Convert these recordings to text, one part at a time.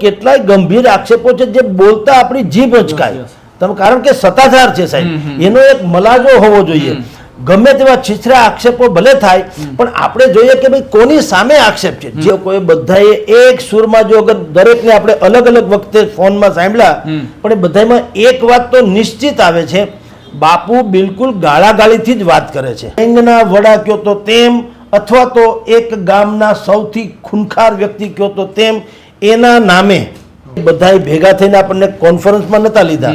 કેટલાય ગંભીર આક્ષેપો છે જે બોલતા આપણી જીભ અચકાય તમે કારણ કે સત્તાધાર છે સાહેબ એનો એક મલાજો હોવો જોઈએ. ગમે તેવા છીછરા આક્ષેપો ભલે થાય પણ આપણે જોઈએ કે ભાઈ કોની સામે આક્ષેપ છે? જે કોઈ બધાએ એક સુરમાં જો અગર દરેકને આપણે અલગ અલગ વખતે ફોનમાં સાંભળ્યા પણ એ બધામાં એક વાત તો નિશ્ચિત આવે છે બાપુ બિલકુલ ગાળાગાળીથી જ વાત કરે છે. એંગના વડા કયો તો તેમ અથવા તો એક ગામના સૌથી ખૂનખાર વ્યક્તિ કયો તો તેમ એના નામે બધાએ ભેગા થઈને આપણને કોન્ફરન્સમાં નતા લીધા.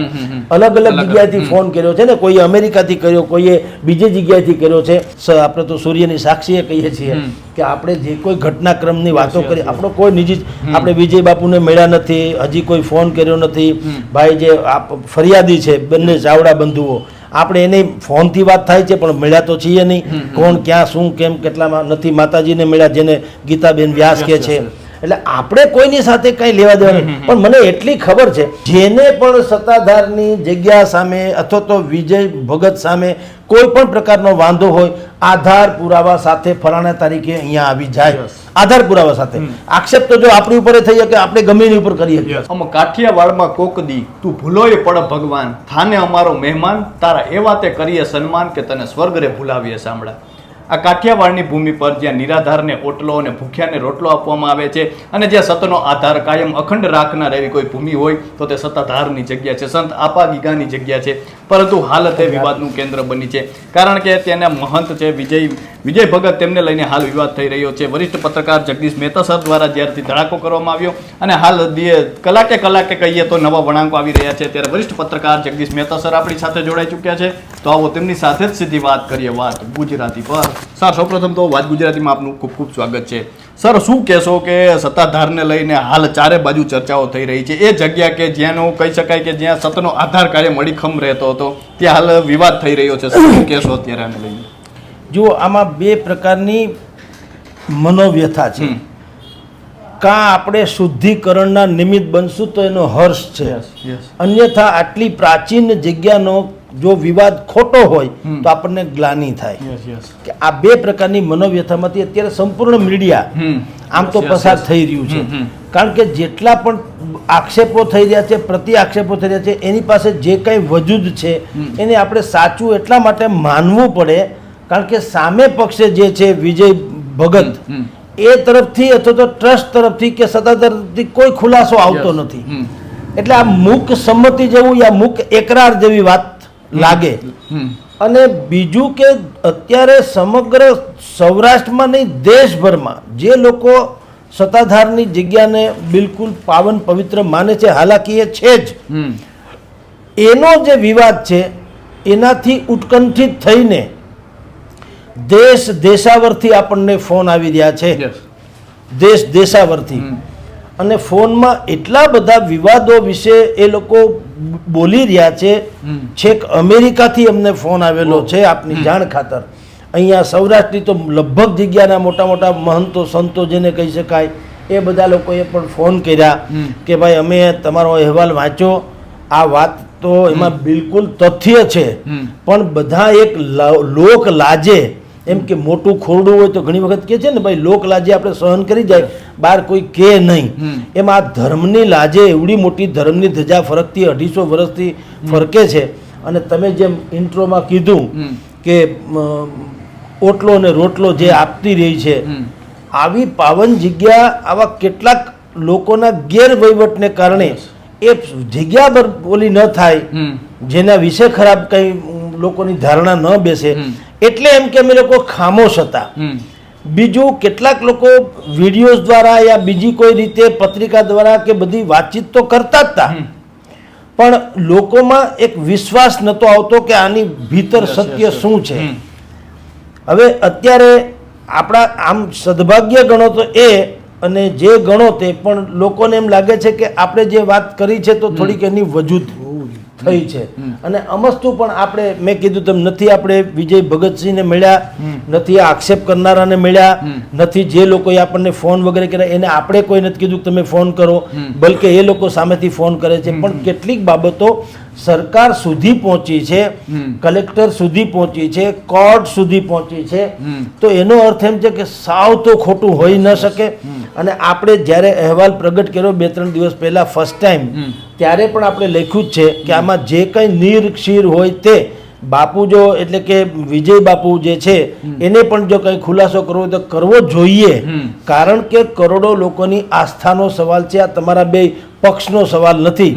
અલગ અલગ જગ્યાએથી ફોન કર્યો છે ને કોઈએ અમેરિકાથી કર્યો કોઈએ બીજી જગ્યાએથી કર્યો છે. આપણે તો સૂર્યની સાક્ષીએ કહીએ છીએ કે આપણે જે કોઈ ઘટનાક્રમની વાતો કરી આપણો કોઈ નિજી આપણે વિજય બાપુને મળ્યા નથી હજી કોઈ ફોન કર્યો નથી. ભાઈ જે આપ- ફરિયાદી છે બંને ચાવડા બંધુઓ. આપણે એને ફોનથી વાત થાય છે પણ મળ્યા તો છીએ નહીં. કોણ ક્યાં શું કેમ કેટલામાં નથી માતાજીને મળ્યા જેને ગીતાબેન વ્યાસ કહે છે. એટલે આપણે કોઈની સાથે કંઈ લેવા દેવા પણ મને એટલી ખબર છે જેને પણ સત્તાધારની જગ્યા સામે અથવા તો વિજય ભગત સામે કોઈ પણ પ્રકારનો વાંધો હોય આધાર પુરાવા સાથે ફલાણા તારીખે અહીંયા આવી જાય. આધાર પુરાવા સાથે. આક્ષેપ તો જો આપણી ઉપર થઈ શકે આપણે ગમે એની ઉપર કરીએ. અમે કાઠિયાવાડમાં કોકદી તું ભૂલોય પડ ભગવાન થાને અમારો મહેમાન તારા એવા તે કરીએ સન્માન કે તને સ્વર્ગરે ભૂલાવીએ સાંભળા. આ કાઠિયાવાડની ભૂમિ પર જ્યાં નિરાધારને ઓટલો અને ભૂખ્યાને રોટલો આપવામાં આવે છે અને જ્યાં સતનો આધાર કાયમ અખંડ રાખનાર એવી કોઈ ભૂમિ હોય, તો તે સત્તાધારની જગ્યા છે. સંત આપા ગીગાની જગ્યા છે. પરંતુ હાલ તે વિવાદનું કેન્દ્ર બની છે. કારણ કે તેના મહંત છે વિજય વિજય ભગત તેમને લઈને હાલ વિવાદ થઈ રહ્યો છે. વરિષ્ઠ પત્રકાર જગદીશ મહેતા સર દ્વારા જ્યારથી ધડાકો કરવામાં આવ્યો અને હાલ કલાકે કલાકે કહીએ તો નવા વળાંકો આવી રહ્યા છે. ત્યારે વરિષ્ઠ પત્રકાર જગદીશ મહેતા સર આપણી સાથે જોડાઈ ચૂક્યા છે. તો આવો તેમની સાથે જ સીધી વાત કરીએ. વાત ગુજરાતી પર. સર સૌપ્રથમ તો વાત ગુજરાતીમાં આપનું ખૂબ ખૂબ સ્વાગત છે. સર શું કહેશો કે સત્તાધારને લઈને હાલ ચારે બાજુ ચર્ચાઓ થઈ રહી છે? એ જગ્યા કે જ્યાંનો કહી શકાય કે જ્યાં સતનો આધાર કાર્ય મડીખમ રહેતો હતો ત્યાં હાલ વિવાદ થઈ રહ્યો છે. શું કહેશો અત્યારે આને લઈને? જુઓ આમાં બે પ્રકારની મનોવ્યથા છે. કાં આપણે શુદ્ધિકરણના નિમિત્ત બનશું તો એનો હર્ષ છે. અન્યથા આટલી પ્રાચીન જગ્યાનો જો વિવાદ ખોટો હોય તો આપણને ગ્લાની થાય. કે આ બે પ્રકારની મનોવ્યથામાંથી અત્યારે સંપૂર્ણ મીડિયા આમ તો પસાર થઈ રહ્યું છે. કારણ કે જેટલા પણ આક્ષેપો થઈ રહ્યા છે પ્રતિ આક્ષેપો થઈ રહ્યા છે એની પાસે જે કંઈ વજૂદ છે એને આપણે સાચું એટલા માટે માનવું પડે કારણ કે સામે પક્ષે જે છે વિજય ભગત એ તરફથી અથવા તો ટ્રસ્ટ તરફથી કે સત્તા તરફથી કોઈ ખુલાસો આવતો નથી. એટલે આ મૂક સંમતિ જેવું યા મૂક એકરાર જેવી વાત લાગે. હમ. અને બીજું કે અત્યારે સમગ્ર સૌરાષ્ટ્રમાં નહીં દેશભરમાં જે લોકો સત્તાધારની જગ્યાને બિલકુલ પાવન પવિત્ર માને છે હાલાકી એ છે જ. એનો જે વિવાદ છે એનાથી ઉત્કંઠિત થઈને દેશ દેશાવરથી આપણને ફોન આવી રહ્યા છે. દેશ દેશાવરથી. અને ફોનમાં એટલા બધા વિવાદો વિશે એ લોકો બોલી રહ્યા છે. છેક અમેરિકાથી અમને ફોન આવેલો છે આપની જાણ ખાતર. અહીંયા સૌરાષ્ટ્રની તો લગભગ જગ્યાના મોટા મોટા મહંતો સંતો જેને કહી શકાય એ બધા લોકોએ પણ ફોન કર્યા કે ભાઈ અમે તમારો અહેવાલ વાંચ્યો આ વાત તો એમાં બિલકુલ તથ્ય છે. પણ બધા એક લોક લાજે. એમ કે મોટું ખોરડું હોય તો ઘણી વખત કે છે ને ભાઈ લોક લાજે આપણે સહન કરી જાય. બહાર કોઈ કે નહીં. એમાં ધર્મની લાજે એવડી મોટી ધર્મની ધજા ફરકતી અઢીસો વર્ષથી ફરકે છે. અને તમે જેમ ઇન્ટ્રોમાં કીધું કે ઓટલો ને રોટલો જે આપતી રહી છે આવી પાવન જગ્યા આવા કેટલાક લોકોના ગેરવહીવટને કારણે એ જગ્યા પર બોલી ન થાય જેના વિશે ખરાબ કંઈ લોકોની ધારણા ન બેસે. એટલે એમ કે અમે લોકો ખામોશ હતા. બીજું કેટલાક લોકો વિડીયોઝ દ્વારા યા બીજી કોઈ રીતે પત્રિકા દ્વારા કે બધી વાતચીત તો કરતા જ હતા પણ લોકોમાં એક વિશ્વાસ નહોતો આવતો કે આની ભીતર સત્ય. શું છે. હવે અત્યારે આપણા આમ સદભાગ્ય ગણો તો એ અને જે ગણો તે પણ લોકોને એમ લાગે છે કે આપણે જે વાત કરી છે તો થોડીક એની વજૂદ. થઈ છે. અને અમસ્તુ પણ આપણે મેં કીધું તેમ નથી આપણે વિજય ભગતસિંહને મળ્યા નથી આક્ષેપ કરનારાને મળ્યા નથી જે લોકોએ આપણને ફોન વગેરે કર્યા એને આપણે કોઈ નથી કીધું કે તમે ફોન કરો. બલકે એ લોકો સામેથી ફોન કરે છે. પણ કેટલીક બાબતો સરકાર સુધી પહોંચી છે કલેક્ટર સુધી પહોંચી છે કોર્ટ સુધી પહોંચી છે તો એનો અર્થ એમ છે કે સાવ તો ખોટું હોઈ ન શકે. અને આપણે જ્યારે અહેવાલ પ્રગટ કર્યો બે ત્રણ દિવસ પહેલા ફર્સ્ટ ટાઈમ ત્યારે પણ આપણે લખ્યું જ છે કે આમાં જે કંઈ નીર ક્ષીર હોય તે બાપુ જો એટલે કે વિજય બાપુ જે છે એને પણ જો કંઈ ખુલાસો કરવો તો કરવો જોઈએ. કારણ કે કરોડો લોકોની આસ્થાનો સવાલ છે. આ તમારા બે પક્ષનો સવાલ નથી.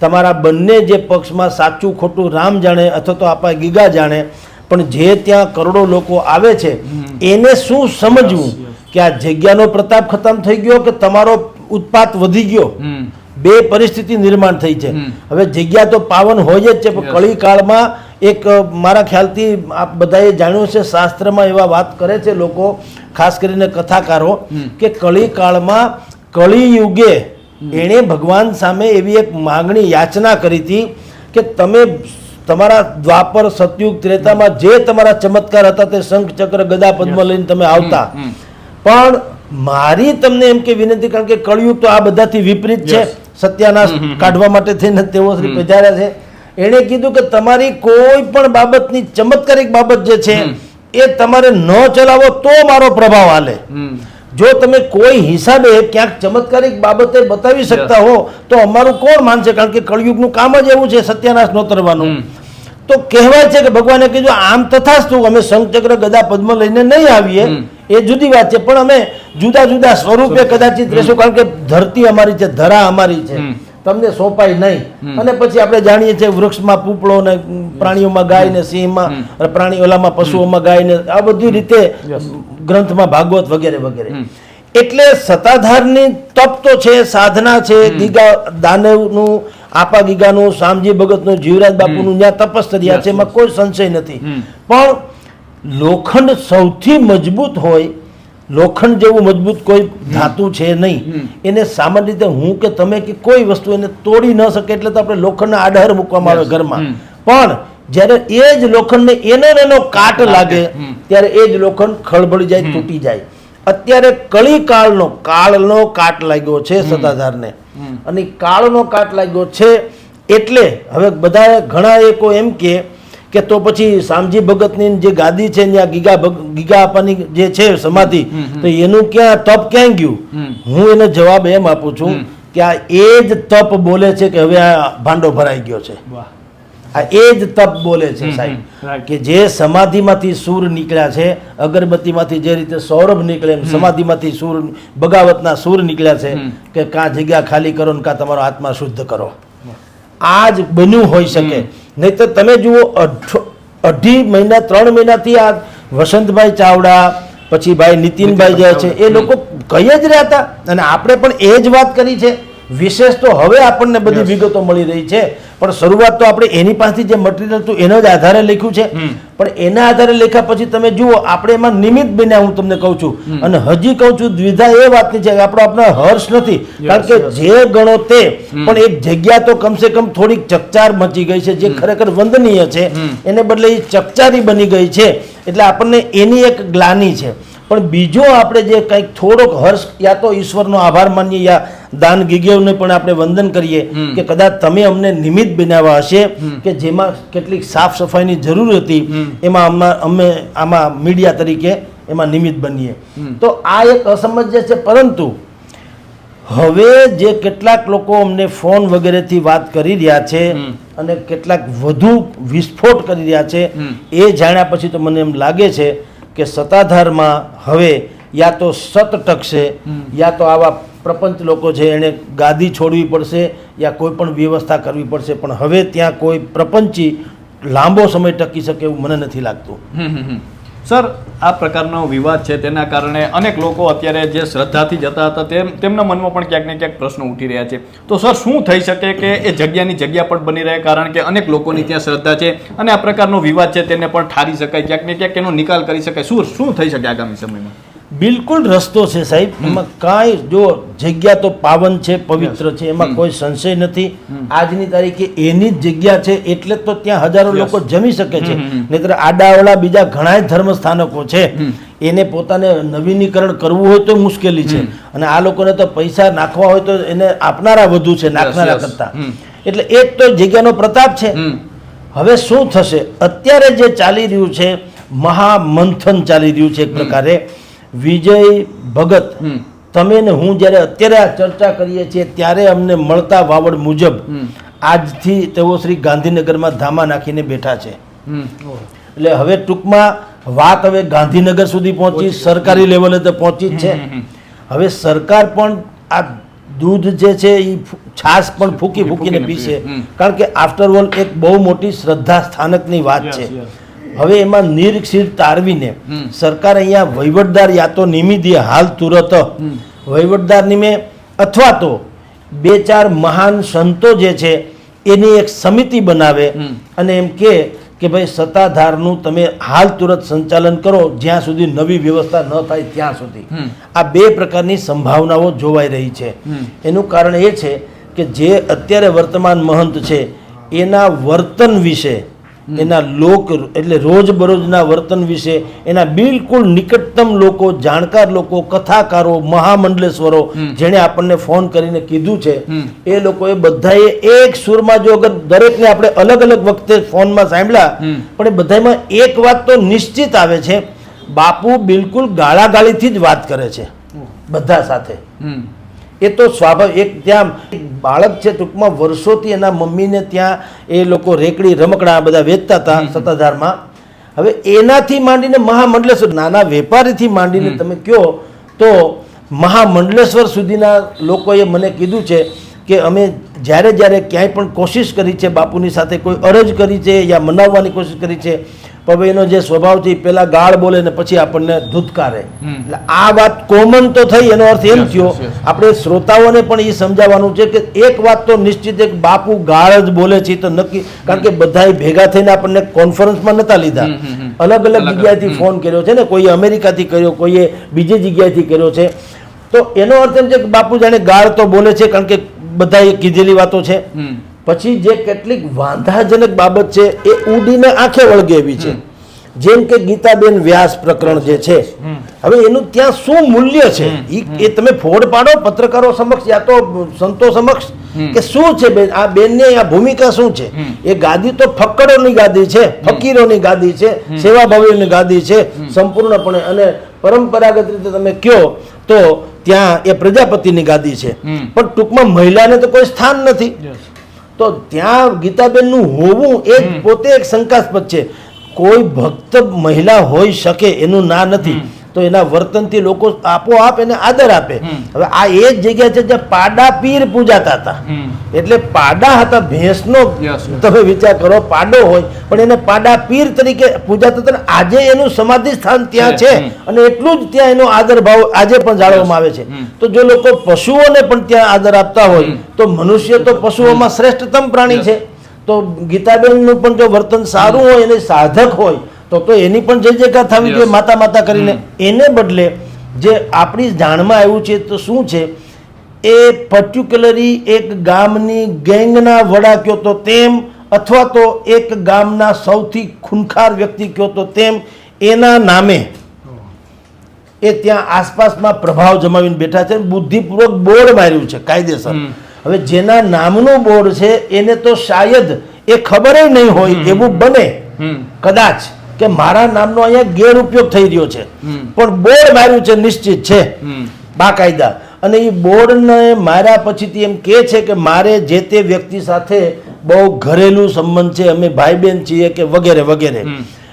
તમારા બંને જે પક્ષમાં સાચું ખોટું રામ જાણે અથવા તો આપણા ગીગા જાણે પણ જે ત્યાં કરોડો લોકો આવે છે એને શું સમજવું કે આ જગ્યાનો પ્રતાપ ખતમ થઈ ગયો કે તમારો ઉત્પાત વધી ગયો? બે પરિસ્થિતિ નિર્માણ થઈ છે. હવે જગ્યા તો પાવન હોય જ છે પણ કળીકાળમાં કળી કાળમાં એક મારા ખ્યાલથી આપ બધાએ જાણ્યું છે શાસ્ત્રમાં એવા વાત કરે છે લોકો ખાસ કરીને કથાકારો કે કળી કાળમાં કળી યુગે એણે ભગવાન સામે એવી એક માગણી યાચના કરી હતી કે તમે તમારા દ્વાપર સતયુગ ત્રેતામાં જે તમારા ચમત્કાર હતા તે શંખ ચક્ર ગદા પદ્મ લઈને તમે આવતા. પણ મારી તમને એમ કે વિનંતી કારણ કે કળિયુગ તો આ બધાથી વિપરીત છે. સત્યાનાશ કાઢવા માટે થઈને તેઓ શ્રી પધાર્યા છે. એણે કીધું કે તમારી કોઈ પણ બાબતની ચમત્કારિક બાબત જે છે એ તમારે ન ચલાવો તો મારો પ્રભાવ હાલે. જો તમે કોઈ હિસાબે ક્યાંક ચમત્કારિક બાબતે બતાવી શકતા હો તો અમારું કોણ માનશે? કારણ કે કળિયુગનું કામ જ એવું છે સત્યાનાશ નોતરવાનું તો કહેવાય છે કે ભગવાને કીધું આમ તથાસ્તુ અમે શંખચક્ર ગદા પદ્મ લઈને નહીં આવીએ. એ જુદી વાત છે પણ અમે જુદા જુદા સ્વરૂપે કદાચિત રહેશું કારણ કે ધરતી અમારી છે ધરા અમારી છે. તમને સોંપાય નહીં. અને પછી આપણે જાણીએ છીએ વૃક્ષમાં પૂપળો ને પ્રાણીઓમાં ગાય ને સિંહમાં પ્રાણી ઓલામાં પશુઓમાં ગાય ને આ બધી રીતે ગ્રંથમાં ભાગવત વગેરે વગેરે. એટલે સત્તાધારની તપ તો છે સાધના છે ગીગા દાનવનું આપા ગીગાનું શામજી ભગતનું જીવરાજ બાપુનું જ્યાં તપસ્તર્યા છે એમાં કોઈ સંશય નથી. પણ લોખંડ સૌથી મજબૂત હોય લોખંડ જેવું મજબૂત કોઈ ધાતુ છે નહીં. એને સામાન્ય રીતે હું કે તમે કે કોઈ વસ્તુ એને તોડી ન શકે એટલે તો આપણે લોખંડના આડહર મૂકવામાં આવે ઘરમાં. પણ જ્યારે એ જ લોખંડને એનો એનો કાટ લાગે ત્યારે એ જ લોખંડ ખળબળી જાય તૂટી જાય. અત્યારે કળી કાળનો કાળનો કાટ લાગ્યો છે સત્તાધારને અને કાળનો કાટ લાગ્યો છે એટલે હવે બધા ઘણા એકો એમ કે કે તો પછી શામજી ભગતની જે ગાદી છે ત્યાં ગીગા ગીગા આપવાની જે છે સમાધિ તો એનું ક્યાં તપ ક્યાં ગયું? હું એને જવાબ એમ આપું છું કે આ એ જ તપ બોલે છે કે હવે આ ભાંડો ભરાઈ ગયો છે. આ એ જ તપ બોલે છે સાહેબ. કે જે સમાધિમાંથી સૂર નીકળ્યા છે અગરબત્તીમાંથી જે રીતે સૌરભ નીકળે એમ સમાધિમાંથી સૂર બગાવતના સૂર નીકળ્યા છે કે કાં જગ્યા ખાલી કરો ને કાં તમારો આત્મા શુદ્ધ કરો. આ જ બન્યું હોઈ શકે. નહીં તો તમે જુઓ અઢ- મહિના ત્રણ મહિનાથી આ વસંતભાઈ ચાવડા પછી ભાઈ નીતિનભાઈ જે છે એ લોકો કહી જ રહ્યા હતા. અને આપણે પણ એ જ વાત કરી છે. વિશેષ તો હવે આપણને બધી વિગતો મળી રહી છે. પણ શરૂઆત તો આપણે એની પાસેથી જે મટીરિયલ હતું એના જ આધારે લખ્યું છે. પણ એના આધારે લખ્યા પછી તમે જુઓ આપણે એમાં નિમિત્ત બન્યા હું તમને કહું છું. અને હજી કહું છું દ્વિધા એ વાતની છે કે આપણો આપણો હર્ષ નથી. કારણ કે જે ગણો તે પણ એક જગ્યા તો કમસે કમ થોડીક ચકચાર મચી ગઈ છે જે ખરેખર વંદનીય છે. એને બદલે એ ચકચારી બની ગઈ છે. એટલે આપણને એની એક ગ્લાની છે. પણ બીજો આપણે જે કંઈક થોડોક હર્ષ યા તો ઈશ્વરનો આભાર માનીએ યા દાન ગીગેવને પણ આપણે વંદન કરીએ કે કદાચ તમે અમને નિમિત્ત બનાવ્યા હશે કે જેમાં કેટલીક સાફ સફાઈની જરૂર હતી એમાં અમે આમાં મીડિયા તરીકે એમાં નિમિત્ત બનીએ. તો આ એક અસમંજસ છે પરંતુ હવે જે કેટલાક લોકો અમને ફોન વગેરેથી વાત કરી રહ્યા છે અને કેટલાક વધુ વિસ્ફોટ કરી રહ્યા છે એ જાણ્યા પછી તો મને એમ લાગે છે કે સત્તાધારમાં હવે યા તો સત ટકશે યા તો આવા પ્રપંચ લોકો છે, એણે ગાદી છોડવી પડશે યા કોઈ પણ વ્યવસ્થા કરવી પડશે. પણ હવે ત્યાં કોઈ પ્રપંચી લાંબો સમય ટકી શકે એવું મને નથી લાગતું. સર, આ પ્રકારનો વિવાદ છે તેના કારણે અનેક લોકો અત્યારે જે શ્રદ્ધાથી જતા હતા તેમ, તેમના મનમાં પણ ક્યાંક ને ક્યાંક પ્રશ્નો ઉઠી રહ્યા છે. તો સર, શું થઈ શકે કે એ જગ્યાની જગ્યા પણ બની રહે કારણ કે અનેક લોકોની ત્યાં શ્રદ્ધા છે અને આ પ્રકારનો વિવાદ છે તેને પણ ઠારી શકાય, ક્યાંક ને ક્યાંક એનો નિકાલ કરી શકાય. શું શું થઈ શકે આગામી સમયમાં? બિલકુલ રસ્તો છે સાહેબ. એમાં કાંઈ જો જગ્યા તો પાવન છે પવિત્ર છે એમાં કોઈ સંશય નથી. આજની તારીખે એની જ જગ્યા છે એટલે તો ત્યાં હજારો લોકો જમી શકે છે. નહીતર આડાવડા બીજા ઘણા ધર્મ સ્થાનકો છે એને પોતાને નવીનીકરણ કરવું હોય તો મુશ્કેલી છે. અને આ લોકોને તો પૈસા નાખવા હોય તો એને આપનારા વધુ છે નાખનારા કરતા. એટલે એક તો જગ્યાનો પ્રતાપ છે. હવે શું થશે? અત્યારે જે ચાલી રહ્યું છે મહામંથન ચાલી રહ્યું છે એક પ્રકારે. વિજય ભગત. તમે ને હું જ્યારે અત્યારે આ ચર્ચા કરીએ છીએ ત્યારે અમને મળતા વાવડ મુજબ આજથી તેઓ શ્રી ગાંધીનગરમાં ધામા નાખીને બેઠા છે. એટલે હવે ટૂંકમાં વાત હવે ગાંધીનગર સુધી પહોંચી સરકારી લેવલે તો પહોંચી જ છે. હવે સરકાર પણ આ દૂધ જે છે એ છાશ પણ ફૂકી ફૂકીને પીશે. કારણ કે આફ્ટર ઓલ એક બહુ મોટી શ્રદ્ધા સ્થાનકની વાત છે. હવે એમાં નિરક્ષીર તારવીને સરકાર અહીંયા વહીવટદાર યા તો નિમી દે હાલ તુરત વહીવટદાર નિમે અથવા તો બે ચાર મહાન સંતો જે છે એની એક સમિતિ બનાવે અને એમ કે કે ભાઈ સત્તાધારનું તમે હાલ તુરત સંચાલન કરો જ્યાં સુધી નવી વ્યવસ્થા ન થાય ત્યાં સુધી. આ બે પ્રકારની સંભાવનાઓ જોવાઈ રહી છે. એનું કારણ એ છે કે જે અત્યારે વર્તમાન મહંત છે એના વર્તન વિશે એના લોક એટલે રોજબરોજના વર્તન વિશે એના બિલકુલ નિકટતમ લોકો જાણકાર લોકો કથાકારો મહામંડલેશ્વરો હમ. જેણે આપણને ફોન કરીને કીધું છે. એ લોકોએ બધાએ એક સુરમાં જો અગર દરેકને આપણે અલગ અલગ વખતે ફોનમાં સાંભળ્યા પણ એ બધામાં એક વાત તો નિશ્ચિત આવે છે બાપુ બિલકુલ ગાળાગાળીથી જ વાત કરે છે બધા સાથે. એ તો સ્વાભાવિક એક ત્યાં બાળક છે ટૂંકમાં વર્ષોથી એના મમ્મીને ત્યાં એ લોકો રેકડી રમકડા આ બધા વેચતા હતા સત્તાધારમાં. હવે એનાથી માંડીને મહામંડલેશ્વર નાના વેપારીથી માંડીને તમે કહો તો મહામંડલેશ્વર સુધીના લોકોએ મને કીધું છે કે અમે જ્યારે જ્યારે ક્યાંય પણ કોશિશ કરી છે બાપુની સાથે કોઈ અરજ કરી છે યા મનાવવાની કોશિશ કરી છે પણ એનો જે સ્વભાવ પેલા ગાળ બોલે ને પછી આપણને ધૂતકારે. એટલે આ વાત કોમન તો થઈ એનો અર્થ એમ થયો. આપણે શ્રોતાઓને પણ એ સમજાવવાનું છે કે એક વાત તો નિશ્ચિત એક બાપુ ગાળ જ બોલે છે તો નક્કી કારણ કે બધાએ ભેગા થઈને આપણને કોન્ફરન્સમાં નતા લીધા. અલગ અલગ જગ્યાએથી ફોન કર્યો છે ને કોઈએ અમેરિકાથી કર્યો કોઈએ બીજી જગ્યાએથી કર્યો છે. તો એનો અર્થ એમ છે કે બાપુ જાણે ગાળ તો બોલે છે કારણ કે બધાએ કીધેલી વાતો છે. પછી જે કેટલીક વાંધાજનક બાબત છે એ ઉડીને આંખે વળગે એવી છે જેમ કે ગીતાબેન વ્યાસ પ્રકરણ જે છે હવે એનું ત્યાં શું મૂલ્ય છે? એ તમે ફોડ પાડો પત્રકારો સમક્ષ યા તો સંતો સમક્ષ કે શું છે બેન? આ બેનની આ ભૂમિકા શું છે? એ ગાદી તો ફક્કડોની ગાદી છે ફકીરોની ગાદી છે સેવાભાવીઓની ગાદી છે સંપૂર્ણપણે. અને પરંપરાગત રીતે તમે કયો તો ત્યાં એ પ્રજાપતિની ગાદી છે. પણ ટૂંકમાં મહિલાને તો કોઈ સ્થાન નથી. તો ત્યાં ગીતાબેનનું હોવું એ પોતે એક શંકાસ્પદ છે. કોઈ ભક્ત મહિલા હોઈ શકે એનું ના નથી. તો એના વર્તનથી લોકો આપોઆપ એને આદર આપે. હવે આ એ જ જગ્યા છે જ્યાં પાડા પીર પૂજાતા હતા. એટલે પાડા હતા ભેંસનો. તમે વિચાર કરો પાડો હોય પણ એને પાડા પીર તરીકે પૂજાતા હતા આજે એનું સમાધિ સ્થાન ત્યાં છે, છે. અને એટલું જ ત્યાં એનો આદર ભાવ આજે પણ જાળવવામાં આવે છે. તો જો લોકો પશુઓને પણ ત્યાં આદર આપતા હોય તો મનુષ્ય તો પશુઓમાં શ્રેષ્ઠતમ પ્રાણી છે. તો ગીતાબેનનું પણ જો વર્તન સારું હોય અને સાધક હોય તો તો એની પણ જય જયકાર થવી જોઈએ માતા માતા કરીને. એને બદલે જે આપણી જાણમાં આવ્યું છે તો શું છે? એ પર્ટિક્યુલરી એક ગામની ગેંગના વડા કયો તો તેમ અથવા તો એક ગામના સૌથી ખૂનખાર વ્યક્તિ કયો તો તેમ એના નામે એ ત્યાં આસપાસમાં પ્રભાવ જમાવીને બેઠા છે બુદ્ધિપૂર્વક બોર્ડ માર્યું છે કાયદેસર. હવે જેના નામનું બોર્ડ છે એને તો શાયદ એ ખબર નહીં હોય એવું બને. કદાચ. કે મારા નામનો અહીંયા ગેરઉપયોગ થઈ રહ્યો છે. પણ બોર્ડ માર્યું છે નિશ્ચિત છે. બાકાયદા. અને એ બોર્ડને માર્યા પછીથી એમ કહે છે કે મારે જે તે વ્યક્તિ સાથે બહુ ઘરેલું સંબંધ છે અમે ભાઈ બહેન છીએ કે વગેરે વગેરે.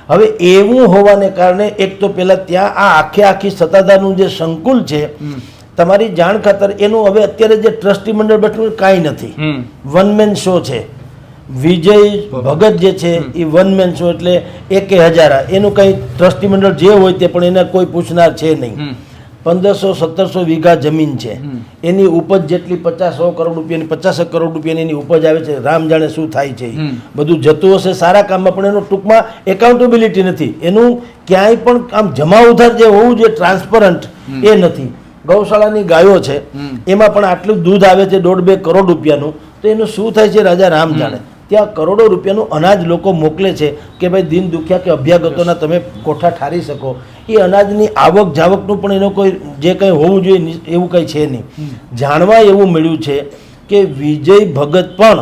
હવે એવું હોવાને કારણે એક તો પેલા ત્યાં આ આખે આખી સત્તાધારનું જે સંકુલ છે તમારી જાણ ખાતર એનું હવે અત્યારે જે ટ્રસ્ટી મંડળ બેઠું કાંઈ નથી. વન મેન શો છે. વિજય ભગત જે છે એ વન મેન શો એટલે એકે હજારા. એનું કંઈ ટ્રસ્ટી મંડળ જે હોય તે પણ એને કોઈ પૂછનાર છે નહીં. પંદરસો સત્તરસો વીઘા જમીન છે. એની ઉપજ જેટલી પચાસ સો કરોડ રૂપિયાની પચાસ કરોડ રૂપિયાની એની ઉપજ આવે છે રામ જાણે શું થાય છે. બધું જતું હશે સારા કામમાં પણ એનું ટૂંકમાં એકાઉન્ટેબિલિટી નથી. એનું ક્યાંય પણ આમ જમા ઉધાર જે હોવું જોઈએ ટ્રાન્સપરન્ટ એ નથી. ગૌશાળાની ગાયો છે એમાં પણ આટલું દૂધ આવે છે દોઢ બે કરોડ રૂપિયાનું. તો એનું શું થાય છે રાજા રામ જાણે. ત્યાં કરોડો રૂપિયાનું અનાજ લોકો મોકલે છે કે ભાઈ દિન દુખ્યા કે અભ્યાગતોના તમે કોઠા ઠારી શકો. એ અનાજની આવક જાવકનું પણ એનો કોઈ જે કંઈ હોવું જોઈએ એવું કંઈ છે નહીં. જાણવા એવું મળ્યું છે કે વિજય ભગત પણ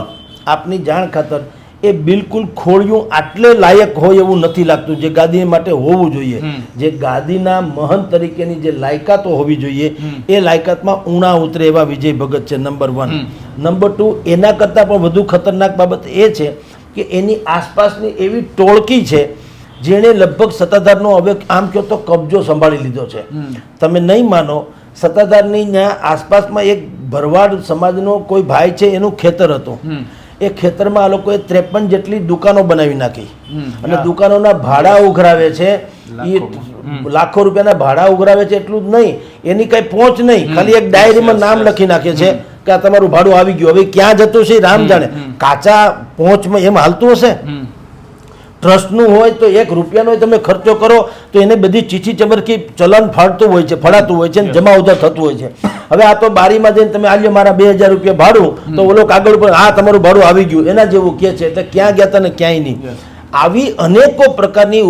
આપની જાણ ખાતર એ બિલકુલ ખોળિયું આટલે લાયક હોય એવું નથી લાગતું. જે ગાદી માટે હોવું જોઈએ. જે ગાદીના મહંત તરીકેની જે લાયકાતો હોવી જોઈએ એ લાયકાતમાં ઉણા ઉતરે એવા વિજય ભગત છે નંબર વન નંબર ટુ એના કરતાં પણ વધુ ખતરનાક બાબત એ છે કે એની આસપાસની એવી ટોળકી છે જેણે લગભગ સત્તાધારનો હવે આમ કહો તો કબજો સંભાળી લીધો છે. તમે નહીં માનો સત્તાધારની આસપાસમાં એક ભરવાડ સમાજનો કોઈ ભાઈ છે એનું ખેતર હતું. એ ખેતરમાં આ લોકોએ ત્રેપન જેટલી દુકાનો બનાવી નાખી. અને દુકાનોના ભાડા ઉઘરાવે છે. એ. લાખો રૂપિયાના ભાડા ઉઘરાવે છે એટલું જ નહીં. એની કઈ પહોંચ નહીં. ખાલી એક ડાયરીમાં નામ લખી નાખે છે કે આ તમારું ભાડું આવી ગયું. હવે ક્યાં જતું છે રામ જાણે. કાચા પહોંચમાં એમ હાલતું હશે. ટ્રસ્ટનું હોય તો એક રૂપિયાનો તમે ખર્ચો કરો તો એને બધી ચીચી ચબરકી ચલન ફાળતું હોય છે ફળાતું હોય છે અને જમા ઉધાર થતું હોય છે. હવે આ તો બારીમાં જઈને તમે આલ્યો મારા બે હજાર રૂપિયા ભાડું તો ઓલો કાગળ પર હા તમારું ભાડું આવી ગયું. એના જેવું કે છે એટલે ક્યાં ગયા તને ક્યાંય નહીં. આવી અનેકો પ્રકારની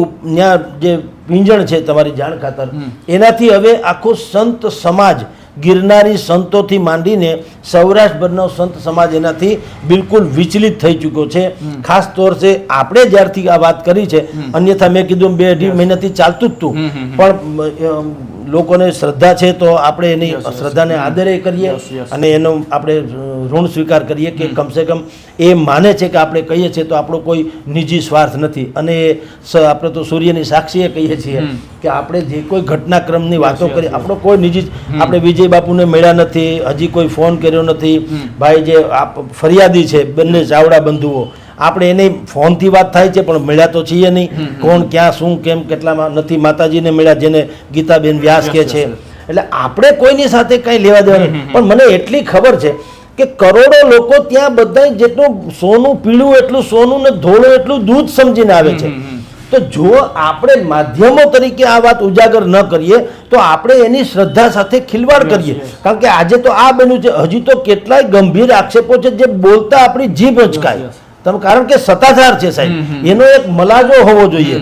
જે પીંજણ છે તમારી જાણ ખાતર એનાથી હવે આખો સંત સમાજ ગિરનારી સંતોથી માંડીને સૌરાષ્ટ્રભરનો સંત સમાજ એનાથી બિલકુલ વિચલિત થઈ ચૂક્યો છે. ખાસ તોર છે આપણે જ્યારથી આ વાત કરી છે અન્યથા મેં કીધું બે અઢી મહિનાથી ચાલતું જ હતું. પણ લોકોને શ્રદ્ધા છે તો આપણે એની શ્રદ્ધાને આદરે કરીએ. અને એનો આપણે ઋણ સ્વીકાર કરીએ કે કમસે કમ એ માને છે કે આપણે કહીએ છીએ તો આપણો કોઈ નિજી સ્વાર્થ નથી. અને આપણે તો સૂર્યની સાક્ષીએ કહીએ છીએ. કે આપણે જે કોઈ ઘટનાક્રમની વાતો કરી આપણો કોઈ નિજી આપણે વિજય બાપુને મળ્યા નથી હજી કોઈ ફોન કર્યો નથી. ભાઈ જે ફરિયાદી છે બંને ચાવડા બંધુઓ. આપણે એને ફોનથી વાત થાય છે પણ મળ્યા તો છીએ નહીં. કોણ ક્યાં શું કેમ કેટલામાં નથી માતાજીને મળ્યા જેને ગીતાબેન વ્યાસ કે છે. એટલે આપણે કોઈની સાથે કંઈ લેવા દેવા નથી પણ મને એટલી ખબર છે કે કરોડો લોકો ત્યાં બધા જેટલું સોનું પીળું એટલું સોનું ને ધોળું એટલું દૂધ સમજીને આવે છે. તો જો આપણે માધ્યમો તરીકે આ વાત ઉજાગર ન કરીએ તો આપણે એની શ્રદ્ધા સાથે ખિલવાડ કરીએ. કારણ કે આજે તો આ બન્યું છે હજી તો કેટલાય ગંભીર આક્ષેપો છે જે બોલતા આપણી જીભ અચકાય. તમે કારણ કે સત્તાધાર છે સાહેબ. એનો એક મલાજો હોવો જોઈએ.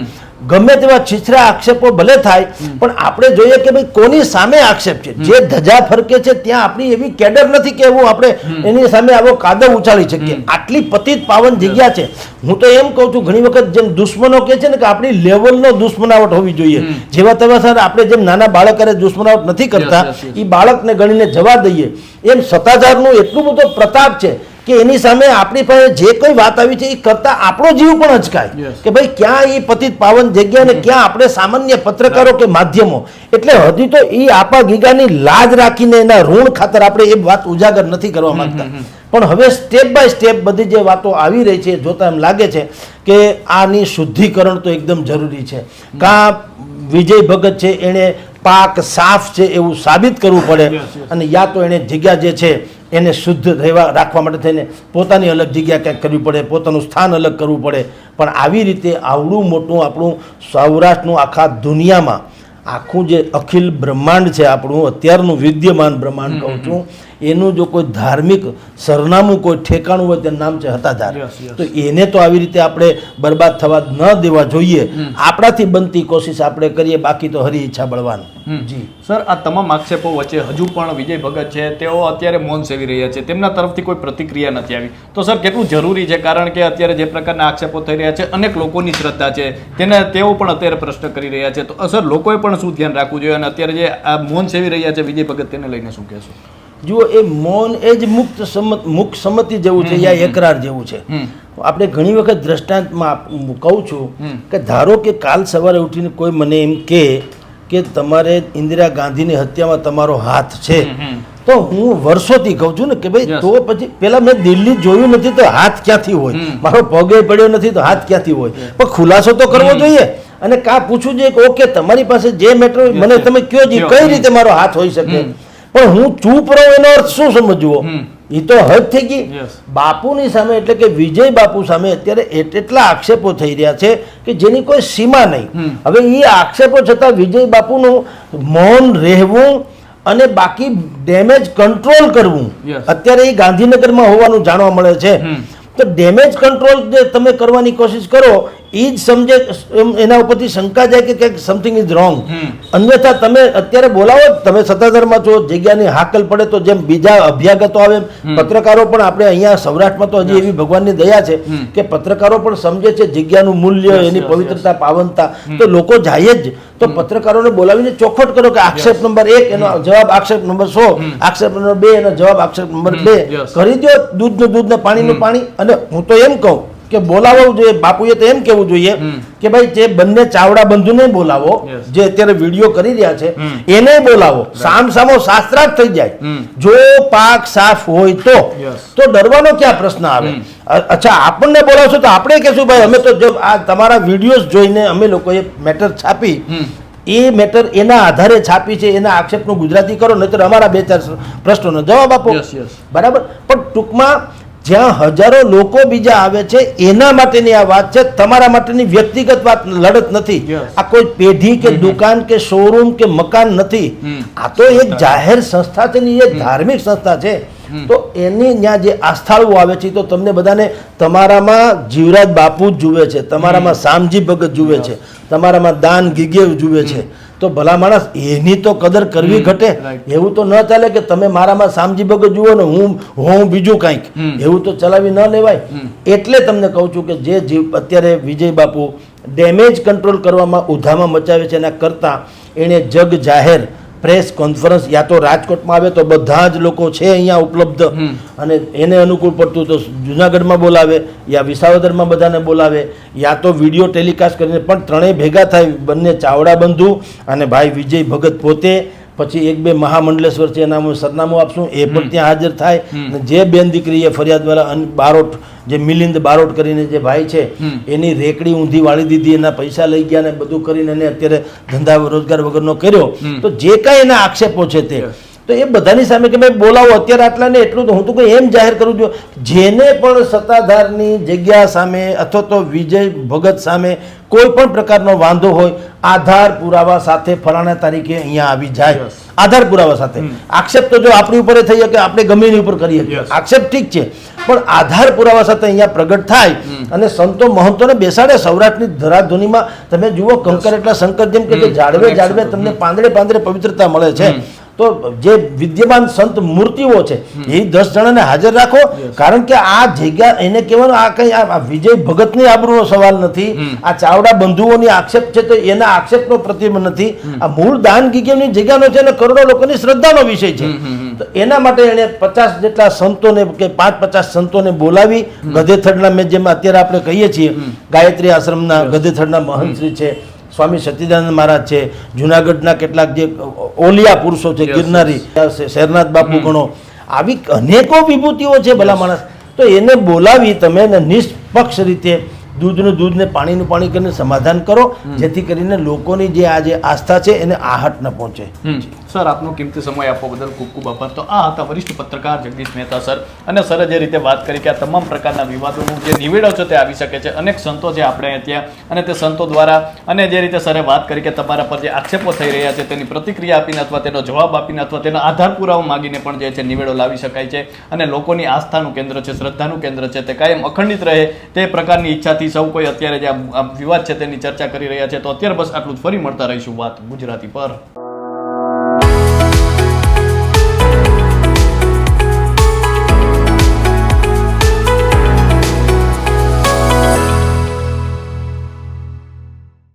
ગમે તેવા છીછરા આક્ષેપો ભલે થાય પણ આપણે જોઈએ કે ભાઈ કોની સામે આક્ષેપ છે? જે ધજા ફરકે છે ત્યાં આપણી એવી કેડર નથી કે એવું આપણે એની સામે આવો કાદવ ઉછાળી શકીએ. આટલી પતિત પાવન જગ્યા છે. હું તો એમ કહું છું ઘણી વખત જેમ દુશ્મનો કે છે ને કે આપણી લેવલનો દુશ્મનાવટ હોવી જોઈએ. જેવા તેવા સર આપણે જેમ નાના બાળક દુશ્મનાવટ નથી કરતા. એ બાળકને ગણીને જવા દઈએ. એમ સત્તાધારનું એટલું બધો પ્રતાપ છે કે એની સામે આપણી પાસે જે કોઈ વાત આવી છે એ કરતા આપણો જીવ પણ અચકાય. કે ભાઈ ક્યાં એ પતિત પાવન જગ્યા ને ક્યાં આપણે સામાન્ય પત્રકારો કે માધ્યમો? એટલે હજી તો એ આપા ગીગાની લાજ રાખીને એના ઋણ ખાતર આપણે એ વાત ઉજાગર નથી કરવા માંગતા. પણ હવે સ્ટેપ બાય સ્ટેપ બધી જે વાતો આવી રહી છે જોતા એમ લાગે છે કે આની શુદ્ધિકરણ તો એકદમ જરૂરી છે. કાં વિજય ભગત છે એણે પાક સાફ છે એવું સાબિત કરવું પડે. અને યા તો એણે જગ્યા જે છે એને શુદ્ધ રહેવા રાખવા માટે થઈને પોતાની અલગ જગ્યા ક્યાંક કરવી પડે પોતાનું સ્થાન અલગ કરવું પડે. પણ આવી રીતે આવડું મોટું આપણું સૌરાષ્ટ્રનું આખા દુનિયામાં આખું જે અખિલ બ્રહ્માંડ છે આપણું અત્યારનું વિદ્યમાન બ્રહ્માંડ કહું છું એનું જો કોઈ ધાર્મિક સરનામું કોઈ ઠેકાણું હોય તેનું નામ છે હતાધાર. તો એને તો આવી રીતે આપણે બરબાદ થવા ન દેવા જોઈએ. આપણાથી બનતી કોશિશ આપણે કરીએ બાકી તો હરી ઈચ્છા બળવાન. જી. સર આ તમામ આક્ષેપો વચ્ચે હજુ પણ વિજય ભગત છે તેઓ અત્યારે મૌન સેવી રહ્યા છે. તેમના તરફથી કોઈ પ્રતિક્રિયા નથી આવી. તો સર કેટલું જરૂરી છે? કારણ કે અત્યારે જે પ્રકારના આક્ષેપો થઈ રહ્યા છે અનેક લોકોની શ્રદ્ધા છે. તેને તેઓ પણ અત્યારે પ્રશ્ન કરી રહ્યા છે. તો સર લોકોએ પણ શું ધ્યાન રાખવું જોઈએ? અને અત્યારે જે આ મૌન સેવી રહ્યા છે વિજય ભગત તેને લઈને શું કહેશો? જુઓ એ મૌન એ જ મુક્ત સંમત મુખ સંમતિ જેવું છે યા એકરાર જેવું છે. આપણે ઘણી વખત દ્રષ્ટાંતમાં કહું છું કે ધારો કે કાલ સવારે ઉઠીને કોઈ મને એમ કે કે તમારે ઇન્દિરા ગાંધીની હત્યામાં તમારો હાથ છે તો હું વર્ષોથી કહું છું ને કે ભાઈ તો પછી પેલા મેં દિલ્હી જોયું નથી તો હાથ ક્યાંથી હોય? મારો પગે પડ્યો નથી તો હાથ ક્યાંથી હોય? પણ ખુલાસો તો કરવો જોઈએ. અને કા પૂછવું જોઈએ કે ઓકે તમારી પાસે જે મેટર મને તમે કયો જી કઈ રીતે મારો હાથ હોઈ શકે. પણ હું ચૂપ રહું એનો અર્થ શું સમજવો? એ તો હદ થઈ ગઈ. બાપુની સામે એટલે કે વિજય બાપુ સામે અત્યારે એટ- એટલા આક્ષેપો થઈ રહ્યા છે કે જેની કોઈ સીમા નહીં. હવે એ આક્ષેપો છતાં વિજય બાપુનું મૌન રહેવું અને બાકી ડેમેજ કંટ્રોલ કરવું. અત્યારે એ ગાંધીનગરમાં હોવાનું જાણવા મળે છે. તો ડેમેજ કંટ્રોલ જે તમે કરવાની કોશિશ કરો એ જ સમજે એના ઉપરથી શંકા જાય કે કંઈક સમથિંગ ઇઝ રોંગ અન્યથા તમે અત્યારે બોલાવો તમે સત્તાધારમાં છો જગ્યાની હાકલ પડે તો જેમ બીજા અભ્યાગતો આવે પત્રકારો પણ આપણે અહીંયા સૌરાષ્ટ્રમાં તો હજી એવી ભગવાનની દયા છે કે પત્રકારો પણ સમજે છે જગ્યાનું મૂલ્ય એની પવિત્રતા પાવનતા. તો લોકો જાય જ. તો પત્રકારોને બોલાવીને ચોખવટ કરો કે આક્ષેપ નંબર એક એનો જવાબ આક્ષેપ નંબર સો આક્ષેપ નંબર બે એનો જવાબ આક્ષેપ નંબર બે. કરી દો દૂધનું દૂધ ને પાણીનું પાણી. અને હું તો એમ કહું કે બોલાવવું જોઈએ. બાપુએ તો એમ કેવું જોઈએ કે ભાઈ જે બંને ચાવડા બંધુને બોલાવો જે અત્યારે વીડિયો કરી રહ્યા છે એને બોલાવો. સામ સામો શાસ્ત્રાર્થ થઈ જાય. જો પાક સાફ હોય તો. તો ડરવાનો ક્યાં પ્રશ્ન આવે? અચ્છા આપણને બોલાવશો તો આપણે કહેશું ભાઈ અમે તો જો આ તમારા વિડીયોઝ જોઈને અમે લોકોએ મેટર છાપી. એ મેટર એના આધારે છાપી છે એના આક્ષેપનું ગુજરાતી કરો નહીતર અમારા બે ચાર પ્રશ્નોનો જવાબ આપો. બરાબર? પણ ટૂંકમાં જ્યાં હજારો લોકો બીજા આવે છે એના માટેની આ વાત છે. તમારા માટેની વ્યક્તિગત વાત લડત નથી. આ કોઈ પેઢી કે દુકાન કે શોરૂમ કે મકાન નથી. આ તો એક જાહેર સંસ્થા છે ને એ ધાર્મિક સંસ્થા છે. તો એની ત્યાં જે આસ્થાળુઓ આવે છે તો તમને બધાને તમારામાં જીવરાજ બાપુ જ જુએ છે તમારામાં શામજી ભગત જુએ છે તમારામાં દાન ગીગેવ જુએ છે. તો ભલા માણસ એની તો કદર કરવી ઘટે. એવું તો ન ચાલે કે તમે મારામાં સામજી ભગત જુઓ ને હું હું બીજું કાંઈક. એવું તો ચલાવી ન લેવાય. એટલે તમને કહું છું કે જે જીવ અત્યારે વિજય બાપુ ડેમેજ કંટ્રોલ કરવામાં ઉધામાં મચાવે છે એના કરતાં એણે જગ જાહેર પ્રેસ કોન્ફરન્સ યા તો રાજકોટમાં આવે તો બધા જ લોકો છે અહીંયા ઉપલબ્ધ. અને એને અનુકૂળ પડતું તો જુનાગઢમાં બોલાવે યા વિસાવદરમાં બધાને બોલાવે યા તો વીડિયો ટેલિકાસ્ટ કરીને પણ ત્રણેય ભેગા થાય બંને ચાવડા બંધુ અને ભાઈ વિજય ભગત પોતે પછી એક બે મહામંડલેશ્વર છે એના સરનામું આપશું એ પણ ત્યાં હાજર થાય. જે બેન દીકરી એ ફરિયાદવાળા અન- બારોટ જે મિલિંદ બારોટ કરીને જે ભાઈ છે એની રેકડી ઊંધી વાળી દીધી એના પૈસા લઈ ગયા ને બધું કરીને એને અત્યારે ધંધા રોજગાર વગરનો કર્યો. તો જે કાંઈ એના આક્ષેપો છે તે તો એ બધાની સામે કે ભાઈ બોલાવો અત્યારે આટલા ને એટલું તો હું તો કોઈ એમ જાહેર કરું છું. જેને પણ સત્તાધારની જગ્યા સામે અથવા તો વિજય ભગત સામે કોઈ પણ પ્રકારનો વાંધો હોય આધાર પુરાવા સાથે ફલાણા તારીખે અહીંયા આવી જાય. આધાર પુરાવા સાથે. આક્ષેપ તો જો આપણી ઉપર થઈ શકે આપણે ગમે એની ઉપર કરીએ. આક્ષેપ ઠીક છે પણ આધાર પુરાવા સાથે અહીંયા પ્રગટ થાય અને સંતો મહંતોને બેસાડે સૌરાષ્ટ્રની ધરાધુનીમાં તમે જુઓ કંકર એટલા શંકર જેમ કે જાડવે જાળવે તમને પાંદડે પાંદડે પવિત્રતા મળે છે. તો જે વિદ્યમાન સંત મૂર્તિઓ છે એ દસ જણાને હાજર રાખો. કારણ કે આ જગ્યા એને કહેવાનું આ કઈ આ વિજય ભગતની આબરૂનો સવાલ નથી. આ ચાવડા બંધુઓની આક્ષેપ છે તો એના આક્ષેપનો પ્રતિબંધ નથી. આ મૂળ દાન ગીગેમની જગ્યાનો છે અને કરોડો લોકોની શ્રદ્ધાનો વિષય છે. એના માટે એણે પચાસ જેટલા સંતોને કે પાંચ પચાસ સંતોને બોલાવી. ગધેથડના મેં જેમ અત્યારે આપણે કહીએ છીએ ગાયત્રી આશ્રમના ગધેથડના મહંત શ્રી છે સ્વામી સચ્ચિદાનંદ મહારાજ છે જુનાગઢના કેટલાક જે ઓલિયા પુરુષો છે ગિરનારી શેરનાથ બાપુ ગણો આવી અનેકો વિભૂતિઓ છે ભલા માણસ. તો એને બોલાવી તમે નિષ્પક્ષ રીતે દૂધનું દૂધ ને પાણીનું પાણી કરીને સમાધાન કરો જેથી કરીને લોકોની જે આ જે આસ્થા છે એને આહટ ન પહોંચે. સર આપનો કિંમતી સમય આપવા બદલ ખૂબ ખૂબ આભાર. તો આ હતા વરિષ્ઠ પત્રકાર જગદીશ મહેતા સર. અને સરે જે રીતે વાત કરી કે આ તમામ પ્રકારના વિવાદોનું જે નિવેડો છે તે આવી શકે છે. અનેક સંતો છે આપણે ત્યાં. અને તે સંતો દ્વારા અને જે રીતે સરે વાત કરી કે તમારા પર જે આક્ષેપો થઈ રહ્યા છે તેની પ્રતિક્રિયા આપીને અથવા તેનો જવાબ આપીને અથવા તેનો આધાર પુરાવો માગીને પણ જે છે નિવેડો લાવી શકાય છે. અને લોકોની આસ્થાનું કેન્દ્ર છે શ્રદ્ધાનું કેન્દ્ર છે તે કાયમ અખંડિત રહે તે પ્રકારની ઈચ્છાથી સૌ કોઈ અત્યારે જે આ વિવાદ છે તેની ચર્ચા કરી રહ્યા છે, તો અત્યારે બસ આટલું જ. ફરી મળતા રહીશું વાત ગુજરાતી પર.